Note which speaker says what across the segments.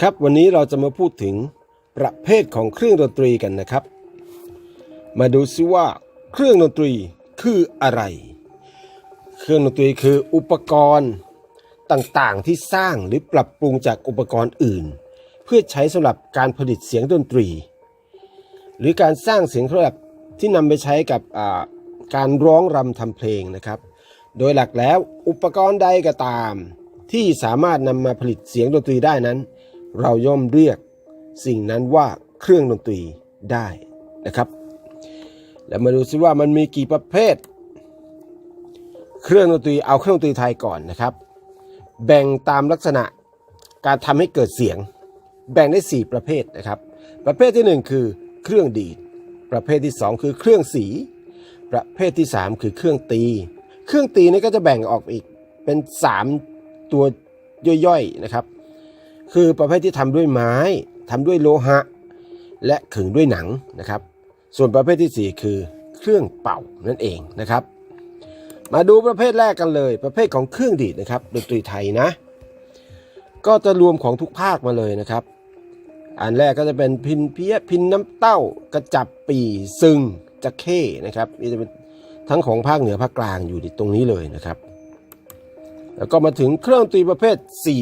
Speaker 1: เอาละครับ วันนี้เราจะมาพูดถึงประเภทของเครื่องดนตรีกันนะครับ มาดูซิว่าเครื่องดนตรีคืออะไร เครื่องดนตรีคืออุปกรณ์ต่างๆ ที่สร้างหรือปรับปรุงจากอุปกรณ์อื่น เพื่อใช้สำหรับการผลิตเสียงดนตรี หรือการสร้างเสียงสำหรับที่นำไปใช้กับการร้องรำทำเพลงนะครับ โดยหลักแล้วอุปกรณ์ใดก็ตาม ที่สามารถนำมาผลิตเสียงดนตรีได้นั้น เราย่อมเรียกสิ่งนั้นว่าเครื่องดนตรีได้นะครับ แล้วมาดูซิว่ามันมีกี่ประเภท เครื่องดนตรีเอาเครื่องดนตรีไทยก่อนนะครับ แบ่งตามลักษณะการทำให้เกิดเสียง แบ่งได้ 4 ประเภทนะครับ ประเภทที่ 1 คือเครื่องดีด ประเภทที่ 2 คือเครื่องสี ประเภทที่ 3 คือเครื่องตี เครื่องตีนี่ก็จะแบ่งออกอีกเป็น 3 ตัวย่อยๆนะครับ คือประเภทที่ทำด้วยไม้ทำด้วยโลหะ และขึงด้วยหนังนะครับ ส่วนประเภทที่ 4 คือเครื่องเป่านั่นเองนะครับ มาดูประเภทแรกกันเลย ประเภทของเครื่องดีดนะครับดนตรีไทยนะ ก็จะรวมของทุกภาคมาเลยนะครับ อันแรกก็จะเป็นพินเพี้ยพินน้ำเต้ากระจับปีซึงจะเข้นะครับนี่จะเป็นทั้งของภาคเหนือภาคกลางอยู่ตรงนี้เลยนะครับ แล้วก็มาถึงเครื่องดนตรีประเภทสี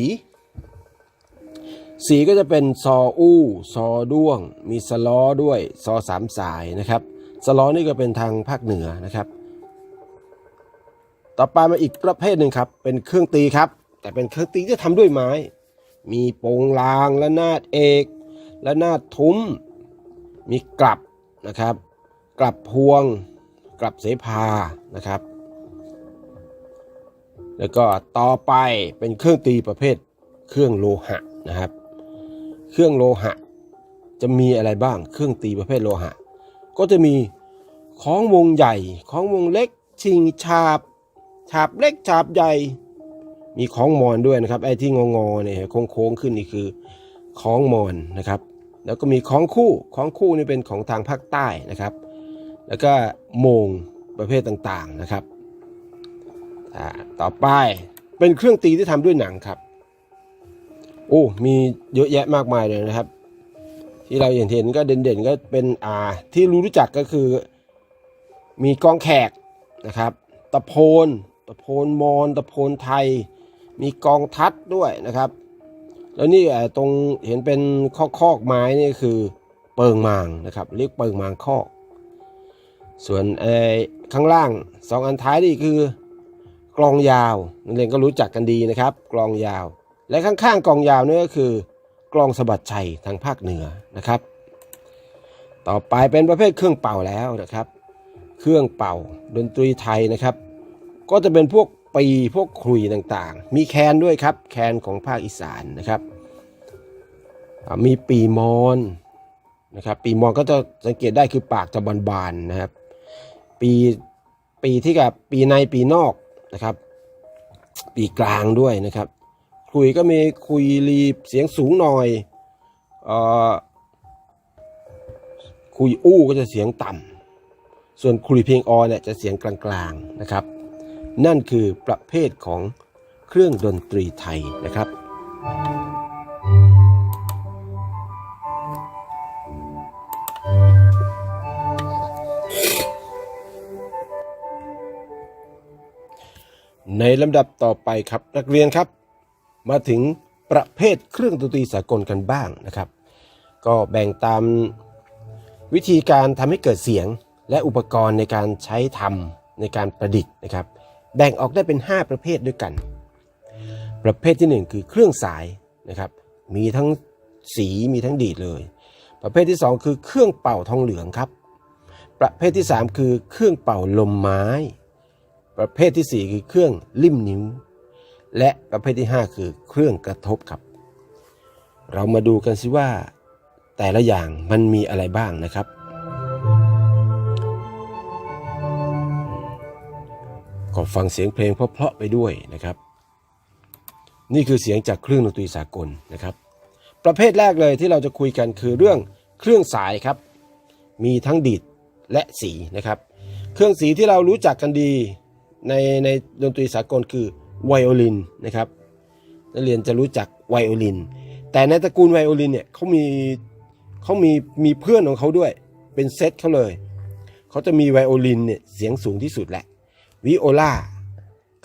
Speaker 1: สีก็จะเป็นซออู้ซอด้วง มีสล้อด้วยซอสามสายนะครับสล้อนี่ก็เป็นทางภาคเหนือนะครับ ต่อไปมาอีกประเภทหนึ่งครับ เป็นเครื่องตีครับ แต่เป็นเครื่องตีที่ทำด้วยไม้ มีโปงลางและนาดเอกและนาดทุ้ม มีกลับนะครับ กลับพวง กลับเสภานะครับ แล้วก็ต่อไปเป็นเครื่องตีประเภทเครื่องโลหะนะครับ เครื่องโลหะ จะมีอะไรบ้าง เครื่องตีประเภทโลหะ ก็จะมีของวงใหญ่ของวงเล็ก ชิงฉาบ ฉาบเล็กฉาบใหญ่ มีของมอนด้วยนะครับ ไอ้ที่งองอๆเนี่ยโค้งๆขึ้นนี่คือของมอนนะครับ แล้วก็มีของคู่ของคู่นี่เป็นของทางภาคใต้นะครับ แล้วก็โมงประเภทต่างๆนะครับต่อไปเป็นเครื่องตีที่ทำด้วยหนังครับ โอ้มีเยอะแยะมากมายเลยนะครับ ที่เราเห็นเห็นก็เด่นๆก็เป็นอ่าที่รู้รู้จักก็คือ มีกองแขกนะครับ ตะโพนตะโพนมอนตะโพนไทย มีกองทัดด้วยนะครับ แล้วนี่ตรงเห็นเป็นคอคอกไม้นี่คือเปิงมางนะครับ เรียกเปิงมางคอก ส่วนไอ้ข้างล่างสองอันท้ายนี่คือกลองยาวนักเรียนก็รู้จักกันดีนะครับ กลองยาว และข้างๆกลองยาวนี่ก็คือกลองสะบัดชัยทางภาคเหนือนะครับ ต่อไปเป็นประเภทเครื่องเป่าแล้วนะครับ เครื่องเป่าดนตรีไทยนะครับ ก็จะเป็นพวกปีพวกครุยต่างๆ มีแคนด้วยครับแคนของภาคอีสานนะครับมีปีมอนนะครับปีมอนก็จะสังเกตได้คือปากจะบานๆนะครับ ปีปีที่กับปีในปีนอกนะครับ ปีกลางด้วยนะครับ คุยก็มีคุยรีบเสียงสูงหน่อยเอ่อคุยอู้ก็จะเสียงต่ำส่วนคุยเพลงออเนี่ยจะเสียงกลางๆนะครับ นั่นคือประเภทของเครื่องดนตรีไทยนะครับในลำดับต่อไปครับนักเรียนครับ มาถึงประเภทเครื่องดนตรีสากลกันบ้างนะครับ ก็แบ่งตามวิธีการทำให้เกิดเสียงและอุปกรณ์ในการใช้ทำในการประดิษฐ์นะครับ แบ่งออกได้เป็น 5 ประเภทด้วยกัน ประเภทที่ 1 คือเครื่องสายนะครับมีทั้งสีมีทั้งดีดเลย ประเภทที่ 2 คือเครื่องเป่าทองเหลืองครับ ประเภทที่ 3 คือเครื่องเป่าลมไม้ ประเภทที่ 4 คือเครื่องลิ่มนิ้ว และประเภทที่ 5 คือเครื่องกระทบครับ เรามาดูกันสิว่า แต่ละอย่างมันมีอะไรบ้างนะครับ ก็ฟังเสียงเพลงเพราะๆไปด้วยนะครับ นี่คือเสียงจากเครื่องดนตรีสากลนะครับ ประเภทแรกเลยที่เราจะคุยกันคือเรื่องเครื่องสายครับ มีทั้งดีดและสีนะครับ เครื่องสีที่เรารู้จักกันดีในในดนตรีสากลคือ ไวโอลินนะครับนักเรียนจะรู้จักไวโอลิน แต่ในตระกูลไวโอลินเนี่ยเขามีเขามีมีเพื่อนของเขาด้วยเป็นเซตเขาเลยเขาจะมีไวโอลินเนี่ยเสียงสูงที่สุดแหละวิโอลา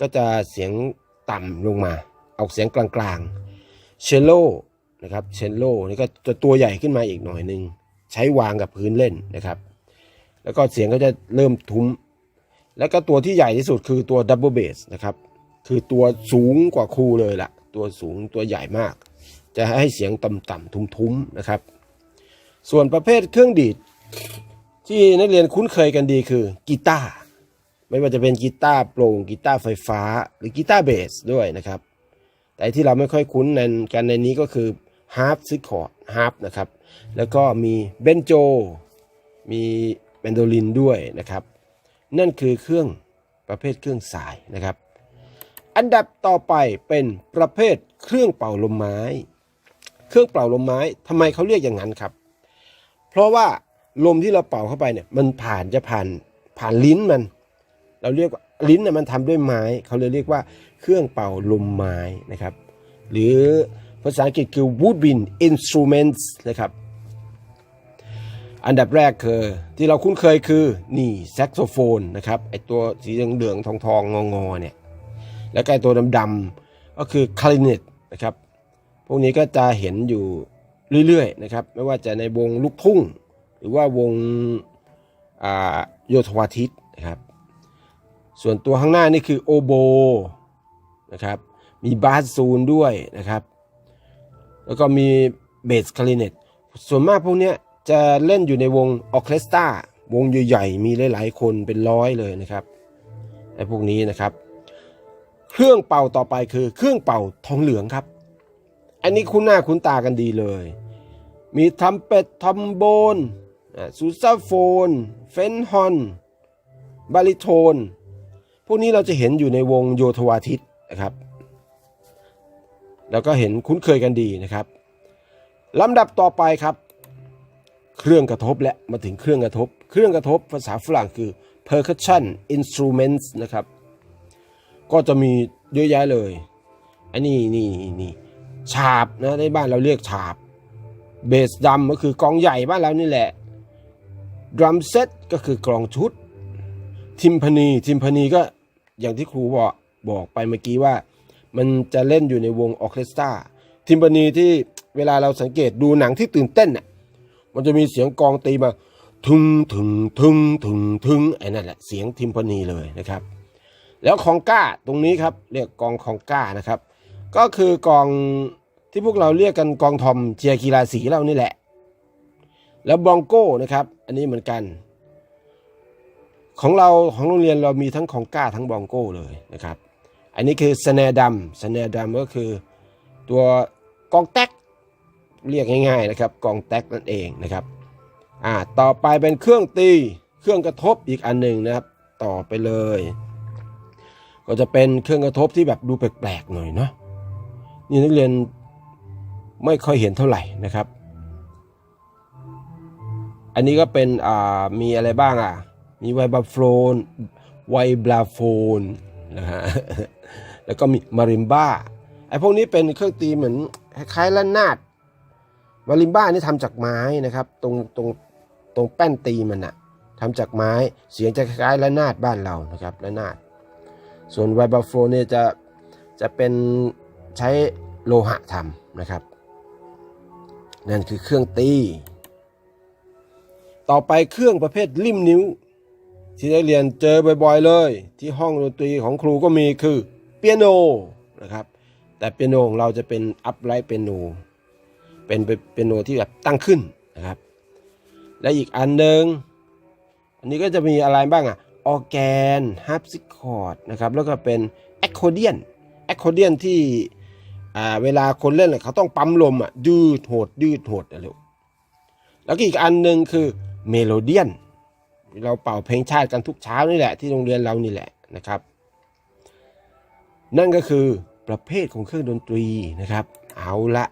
Speaker 1: ก็จะเสียงต่ำลงมาออกเสียงกลางๆเชลโลนะครับเชลโลนี่ก็จะตัวใหญ่ขึ้นมาอีกหน่อยหนึ่งใช้วางกับพื้นเล่นนะครับ แล้วก็เสียงก็จะเริ่มทุ้ม แล้วก็ตัวที่ใหญ่ที่สุดคือตัวดับเบิลเบสนะครับ คือตัวสูงกว่าครูเลยล่ะ ตัวสูงตัวใหญ่มาก จะให้เสียงต่ำๆทุ้มๆนะครับ ส่วนประเภทเครื่องดีด ที่นักเรียนคุ้นเคยกันดีคือกีตาร์ไม่ว่าจะเป็นกีตาร์โปร่งกีตาร์ไฟฟ้า หรือกีตาร์เบสด้วยนะครับ แต่ที่เราไม่ค่อยคุ้นในกันในนี้ก็คือฮาร์ปซิคอร์ดฮาร์ปนะครับ แล้วก็มีเบนโจ มีเบนโดลินด้วยนะครับ นั่นคือเครื่องประเภทเครื่องสายนะครับ อันดับต่อไปเป็นประเภทเครื่องเป่าลมไม้ เครื่องเป่าลมไม้ทำไมเขาเรียกอย่างนั้นครับ เพราะว่าลมที่เราเป่าเข้าไปเนี่ยมันผ่านจะผ่านผ่านลิ้นมัน เราเรียกว่าลิ้นเนี่ยมันทำด้วยไม้ เขาเลยเรียกว่าเครื่องเป่าลมไม้นะครับ หรือภาษาอังกฤษคือ woodwind instruments นะครับ อันดับแรกคือที่เราคุ้นเคยคือนี่แซกโซโฟนนะครับไอตัวสีเหลืองๆทองๆงอๆเนี่ย แล้วก็ตัวดำๆก็คือคลาริเนตนะครับ พวกนี้ก็จะเห็นอยู่เรื่อยๆนะครับ ไม่ว่าจะในวงลูกทุ่ง หรือว่าวงาโยธวาทิตนะครับ ส่วนตัวข้างหน้านี่คือโอโบนะครับ มีบาสซูนด้วยนะครับ แล้วก็มีเบสคลาริเนตส่วนมากพวกนี้จะเล่นอยู่ในวงออเคสตราวงใหญ่ๆ มีหลายๆ คนเป็นร้อยเลยนะครับไอ้พวกนี้นะครับ เครื่องเป่าต่อไปคือเครื่องเป่าทองเหลืองครับ อันนี้คุ้นหน้าคุ้นตากันดีเลย มีทัมเป็ดทอมโบนซูซาโฟน เฟนฮอน บาริโทน พวกนี้เราจะเห็นอยู่ในวงโยธวาทิตนะครับ แล้วก็เห็นคุ้นเคยกันดีนะครับลำดับต่อไปครับ เครื่องกระทบและมาถึงเครื่องกระทบ เครื่องกระทบภาษาฝรั่งคือ percussion instruments นะครับ ก็จะมีเยอะแยะเลย อันนี้นี่นี่นี่ฉาบนะในบ้านเราเรียกฉาบ เบสดำก็คือกองใหญ่บ้านเรานี่แหละดรัมเซตก็คือกลองชุด ทิมพานีทิมพานีก็อย่างที่ครูบอกบอกไปเมื่อกี้ว่า มันจะเล่นอยู่ในวงออเคสตราทิมพานีที่เวลาเราสังเกตดูหนังที่ตื่นเต้นน่ะมันจะมีเสียงกลองตีมา ทึงถึงทึงถึงทึงไอ้นั่นแหละเสียงทิมพานีเลยนะครับ แล้วคองก้าตรงนี้ครับเรียกกองคองก้านะครับ ก็คือกองที่พวกเราเรียกกันกองทอมเจียกีฬาสีเรานี่แหละ แล้วบองโก้นะครับ อันนี้เหมือนกัน ของเราของโรงเรียนเรามีทั้งคองก้าทั้งบองโก้เลยนะครับ อันนี้คือสแนดัมสแนดัมก็คือตัวกองแท็กเรียกง่ายๆนะครับกองแท็กนั่นเองนะครับอ่าต่อไปเป็นเครื่องตีเครื่องกระทบอีกอันหนึ่งนะครับ ต่อไปเลย ก็จะเป็นเครื่องกระทบที่แบบดูแปลกๆหน่อยเนาะนี่นักเรียนไม่ค่อยเห็นเท่าไหร่นะครับ อันนี้ก็เป็นอ่ามีอะไรบ้างอะ มีไวบาโฟนไวบราโฟนนะฮะแล้วก็มีมาริมบ้าไอ้พวกนี้เป็นเครื่องตีเหมือนคล้ายๆละนาดมาริมบ้านี่ทำจากไม้นะครับ ตรงตรงตรงแป้นตีมันอะทำจากไม้เสียงจะคล้ายๆละนาดบ้านเรานะครับละนาด ส่วนไวบาโฟนเนี่ยจะจะเป็นใช้โลหะทำนะครับ นั่นคือเครื่องตี ต่อไปเครื่องประเภทริมนิ้ว ที่ได้เรียนเจอบ่อยๆเลย ที่ห้องดนตรีของครูก็มีคือเปียโนนะครับแต่เปียโนของเราจะเป็นอัพไ h t เปียโนเป็นเปียโนที่แบบตั้งขึ้นนะครับ และอีกอันหนึ่งอันนี้ก็จะมีอะไรบ้างอะ ออแกนฮาร์ปซิคอร์ดนะครับแล้วก็เป็นแอคโคเดียนแอคโคเดียนที่เวลาคนเล่นเนี่ยเขาต้องปั๊มลมอะยืดโหดยืดโหดอะลูกแล้วก็อีกอันหนึ่งคือเมโลเดียนเราเป่าเพลงชาติกันทุกเช้านี่แหละที่โรงเรียนเรานี่แหละนะครับ นั่นก็คือประเภทของเครื่องดนตรีนะครับ เอาละ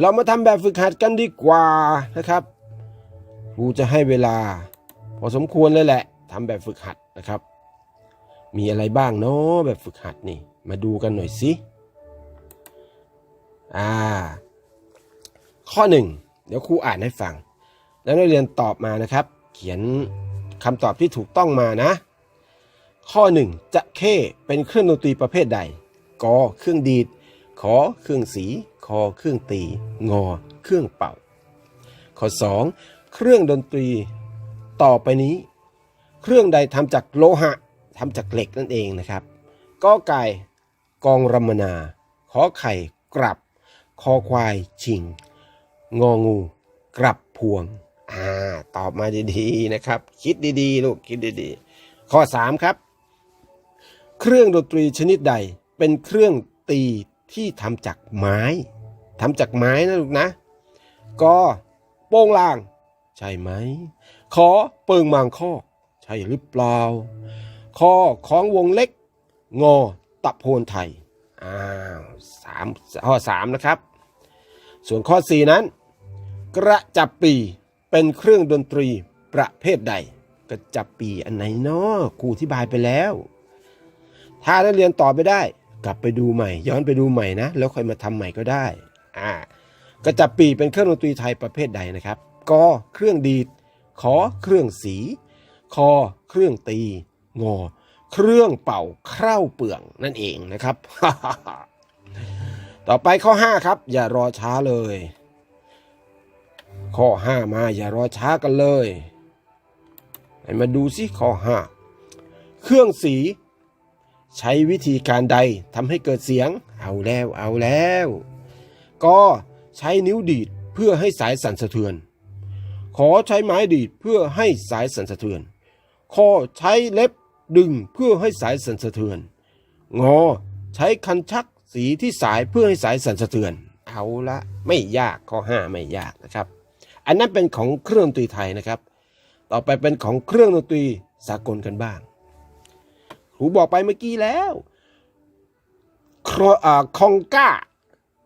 Speaker 1: เรามาทำแบบฝึกหัดกันดีกว่านะครับครูจะให้เวลา พอสมควรเลยแหละ ทำแบบฝึกหัดนะครับ มีอะไรบ้างเนาะแบบฝึกหัดนี่ มาดูกันหน่อยสิอ่า ข้อหนึ่งเดี๋ยวครูอ่านให้ฟัง แล้วนักเรียนตอบมานะครับ เขียนคำตอบที่ถูกต้องมานะ ข้อหนึ่งจะเข้เป็นเครื่องดนตรีประเภทใดกอเครื่องดีดขอเครื่องสีคอเครื่องตี งอ เครื่องเป่า ข้อ 2 เครื่องดนตรี ต่อไปนี้ เครื่องใดทำจากโลหะทำจากเหล็กนั่นเองนะครับกอไก่กองรมนา ขอไข่กลับ คอควายชิง งองู กลับพวง อ่า ตอบมาดีๆนะครับ คิดดีๆ ลูก คิดดีๆ ข้อ 3 ครับ เครื่องดนตรีชนิดใดเป็นเครื่องตีที่ทำจากไม้ทำจากไม้นะลูกนะก็โป้งลาง ใช่ไหม ขอเปิงมางข้อ ใช่หรือเปล่าคอของวงเล็ก งอตะโพนไทย อ้าวสามข้อสามนะครับ ส่วนข้อสี่นั้น กระจับปีเป็นเครื่องดนตรีประเภทใด กระจับปีอันไหนเนาะครูอธิบายไปแล้ว ถ้านักเรียนตอบไม่ได้ กลับไปดูใหม่ ย้อนไปดูใหม่นะ แล้วค่อยมาทำใหม่ก็ได้อ่ากระจับปีเป็นเครื่องดนตรีไทยประเภทใดนะครับกอเครื่องดีดขอเครื่องสี คอเครื่องตี งอ เครื่องเป่าเคร้าเปลืองนั่นเองนะครับ ต่อไปข้อ 5 ครับ อย่ารอช้าเลย ข้อ 5 มาอย่ารอช้ากันเลยมาดูสิข้อ 5 เครื่องสี ใช้วิธีการใดทำให้เกิดเสียง เอาแล้วเอาแล้วก็ใช้นิ้วดีดเพื่อให้สายสั่นสะเทือน ขอใช้ไม้ดีดเพื่อให้สายสั่นสะเทือน คอใช้เล็บดึงเพื่อให้สายสั่นสะเทือน งอใช้คันชักสีที่สายเพื่อให้สายสั่นสะเทือน เอาละไม่ยากข้อห้าไม่ยากนะครับ อันนั้นเป็นของเครื่องดนตรีไทยนะครับ ต่อไปเป็นของเครื่องดนตรีสากลกันบ้างครูบอกไปเมื่อกี้แล้วครอ่าคองก้า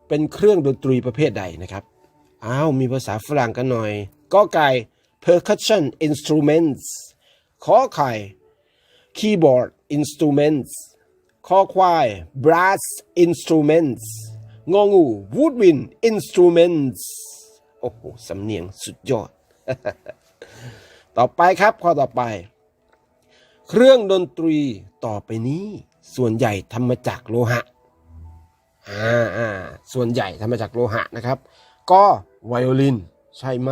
Speaker 1: เป็นเครื่องดนตรีประเภทใดนะครับ อ้าว มีภาษาฝรั่งกันหน่อย ก็ไก่ percussion instruments ขอไข่ keyboard instruments คอควาย brass instruments งองู woodwind instruments โอ้โห สำเนียงสุดยอด ต่อไปครับ ข้อต่อไป เครื่องดนตรีต่อไปนี้ ส่วนใหญ่ทำมาจากโลหะ อ่าอ่าส่วนใหญ่ทำมาจากโลหะนะครับ ก็ไวโอลิน ใช่ไหม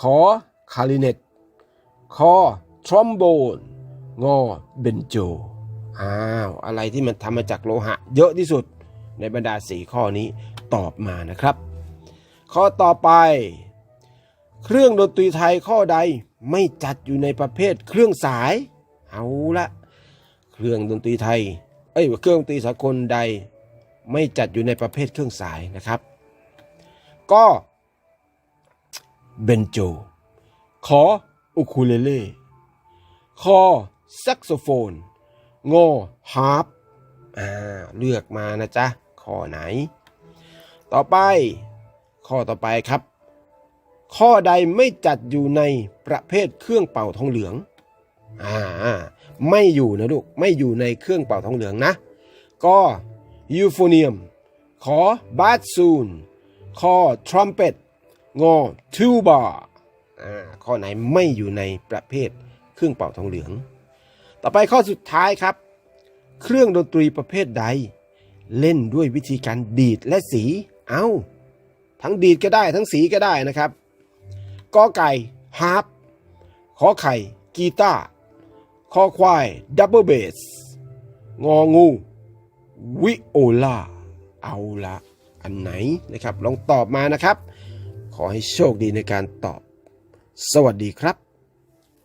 Speaker 1: ขอคาริเนตคอ ทรอมโบน งอเบนโจอ้าวอะไรที่มันทำมาจากโลหะ เยอะที่สุดในบรรดาสีข้อนี้ตอบมานะครับ ข้อต่อไป เครื่องดนตรีไทยข้อใดไม่จัดอยู่ในประเภทเครื่องสาย เอาละเครื่องดนตรีไทย เอ้ยเครื่องดนตรีสากลใด ไม่จัดอยู่ในประเภทเครื่องสายนะครับ ก็เบนโจ ขออุคูเลเล่ คอแซกโซโฟนงอฮาร์ปอ่าเลือกมานะจ๊ะข้อไหน ต่อไป ข้อต่อไปครับ ข้อใดไม่จัดอยู่ในประเภทเครื่องเป่าทองเหลืองอ่าไม่อยู่นะลูกไม่อยู่ในเครื่องเป่าทองเหลืองนะ ก็ยูโฟเนียม ขอบาสซูนคอทรัมเป็ตงอทูบาอ่าข้อไหนไม่อยู่ในประเภท รื่องเป่าทองเหลือง ต่อไปข้อสุดท้ายครับ เครื่องดนตรีประเภทใด เล่นด้วยวิธีการดีดและสี เอา้า ทั้งดีดก็ได้ทั้งสีก็ได้นะครับกอไก่ฮาร์ปขอไข่ กีตาร์คอควายดับเบิลเบสงองู วิโอลาเอาละอันไหนนะครับ ลองตอบมานะครับ ขอให้โชคดีในการตอบ สวัสดีครับ